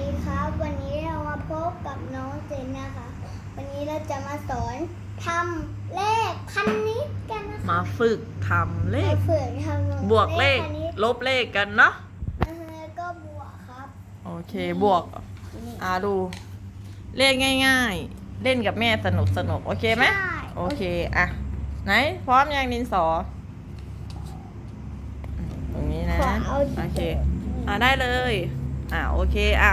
ดีครับ วันนี้เรามาพบกับน้องเจนนะคะ วันนี้เราจะมาสอนทำเลขคณิตกันนะคะมาฝึกทำเลข มาฝึกทำบวกเลข คณิตลบเลขกันเนาะ แล้วก็บวกครับโอเค บวก นี่อ่าดู เลขง่าย ๆ เล่นกับแม่สนุกสนุกโอเคไหม ใช่โอเค อะ ไหน พร้อมยังดินสออืมตรงนี้นะ ขอเอาโอเค อะได้เลย อะโอเค อะ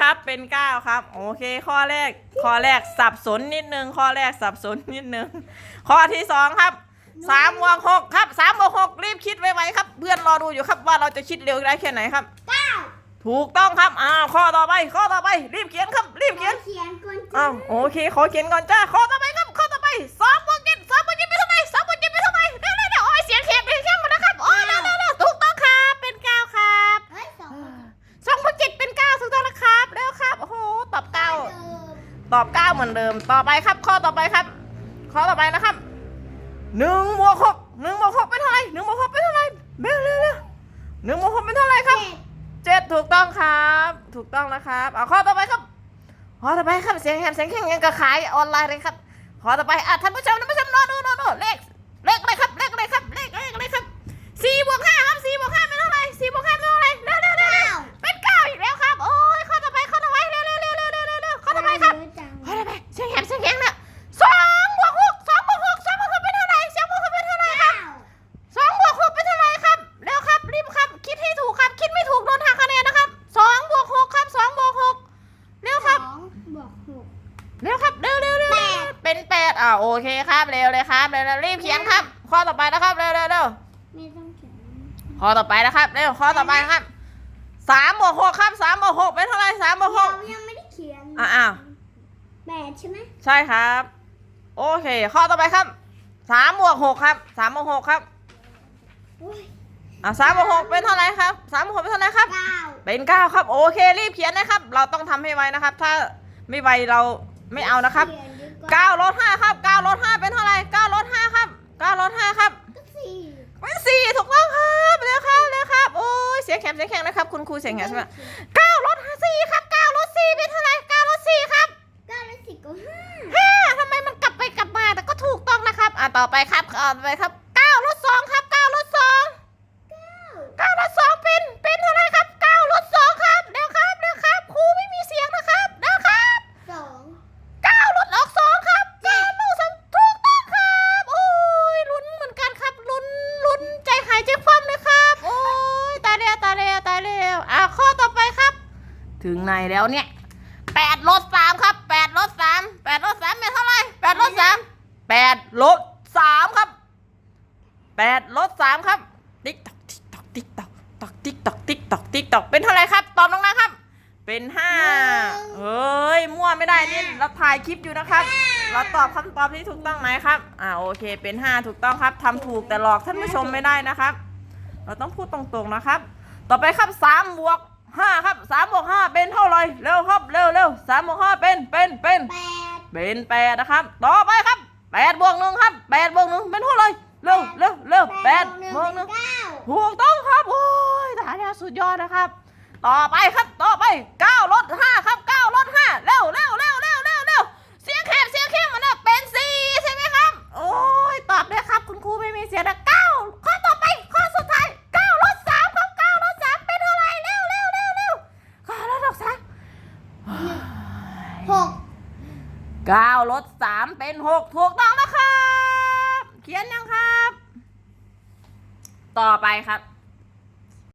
ครับเป็นเก้าครับ โอเคข้อแรก ข้อแรกสับสนนิดนึง ข้อแรกสับสนนิดนึง ข้อที่สองครับสามบวกหกครับสามบวกหกรีบคิดไวๆครับ เพื่อนรอดูอยู่ครับว่าเราจะคิดเร็วได้แค่ไหนครับ เก้าถูกต้องครับอ้าวข้อต่อไป ข้อต่อไปรีบเขียนครับรีบขอเขียนเขียนก่อนจ้ะอ้าวโอเคขอเขียนก่อนจ้าข้อต่อไป ตอบเก้าเหมือนเดิม ต่อไปครับ ข้อต่อไปครับ ข้อต่อไปนะครับหนึ่งบวกหกหนึ่งบวกหกเป็นเท่าไหร่หนึ่งบวกหกเป็นเท่าไหร่เร็วเร็วเร็วหนึ่งบวกหกเป็นเท่าไหร่ครับเจ็ดเจ็ดถูกต้องครับ ถูกต้องนะครับเอาข้อต่อไปครับ ข้อต่อไปครับเสียงแหบเสียงแข็งยังกระขายออนไลน์เลยครับ ข้อต่อไปอะท่านผู้ชม เร็วครับเร็วเร็วเร็วแปดเป็นแปดอ่าโอเคครับเร็วเลยครับเร็วเร็วรีบเขียนครับ ข้อต่อไปนะครับเร็วเร็วเร็วไม่ต้องเขียนข้อต่อไปนะครับเร็วข้อต่อไปครับสามบวกหกครับสามบวกหกเป็นเท่าไหร่สามบวกหกเรายังไม่ได้เขียนอ่าอ้าวแปดใช่ไหมใช่ครับ โอเค ข้อต่อไปครับสามบวกหกครับสามบวกหกครับอุ้ยอ่าสามบวกหกเป็นเท่าไหร่ครับสามบวกหกเป็นเท่าไหร่ครับ เก้า เป็นเก้าครับ โอเครีบเขียนนะครับ เราต้องทำให้ไวนะครับ ถ้า ไม่ไวเราไม่เอานะครับขียดีว่เก้าลดห้าครับเก้าลดห้าเป็นเท่าไหร่เก้าลดห้าครับเก้าลดห้าครับก็สี่เป็นสี่ถูกต้องครับเร็วครับเร็วครับโอ้ยเสียงแข็งเสียงแข็งนะครับ คุณครูเสียงแข็งใช่ไหมเก้าลดห้าสี่ครับเก้าลดสี่เป็นเท่าไหร่เก้าลดสี่ครับเก้าและสี่ก็ห้าห้าทำไมมันกลับไปกลับมาแต่ก็ถูกต้องนะครับ อ่าต่อไปครับต่อไปครับเก้าลดสองครับเก้าลดสอง ถึงไหนแล้วเนี่ยแปดลดสามครับแปดลดสามแปดลดสามเป็นเท่าไหรแปดลดสามแปดลดสามครับแปดลดสามครับ ติ๊กตอกติ๊กตอกติ๊กตอกตอกติ๊กตอกติ๊กตอกติ๊กตอกเป็นเท่าไหรครับ ตอบน้องนะครับ เป็นห้าเฮ้ยมั่วไม่ได้นี่เราถ่ายคลิปอยู่นะครับ เราตอบคำตอบที่ถูกต้องไหมครับ อ่าโอเค เป็นห้าถูกต้องครับทำถูกแต่หลอกท่านผู้ชมไม่ได้นะครับ เราต้องพูดตรงๆนะครับ ต่อไปครับสามบวก ห้าครับสามบวกห้าเป็นเท่าไหรเร็วครับเร็วเร็วสามบวกห้าเป็นเป็นเป็นแปดเป็นแปดนะครับ ต่อไปครับแปดบวกหนึ่งครับแปดบวกหนึ่งเป็นเท่าไหรเร็วเร็วเร็วแปดบวกหนึ่งเก้าถูกต้องครับโอ้ยตายแล้วสุดยอดนะครับ ต่อไปครับต่อไปเก้า 9ลด3เป็น 6 ถูกต้องนะครับ เขียนยังครับ ต่อไปครับ